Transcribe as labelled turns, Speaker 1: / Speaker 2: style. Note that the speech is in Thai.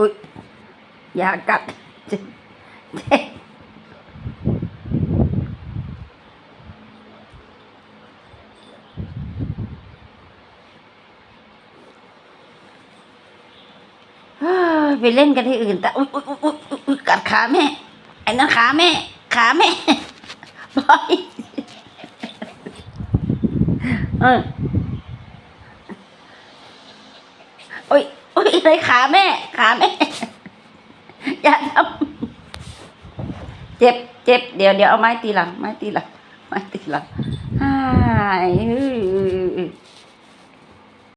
Speaker 1: Ui, dạ cạch. อไปเล่นกันที่อื่น แต่อุ๊ยอุ๊ยอุ๊ยอุ๊ยอุ๊ยกัดขาแม่ไอ้นั่นขาแม่ขาแม่บอยเออโอ้ยโอ้ยอะไรขาแม่ขาแม่อย่าทำเจ็บเจ็บเดี๋ยวเดี๋ยวเอาไม้ตีหลังไม้ตีหลังไม้ตีหลังอ้าย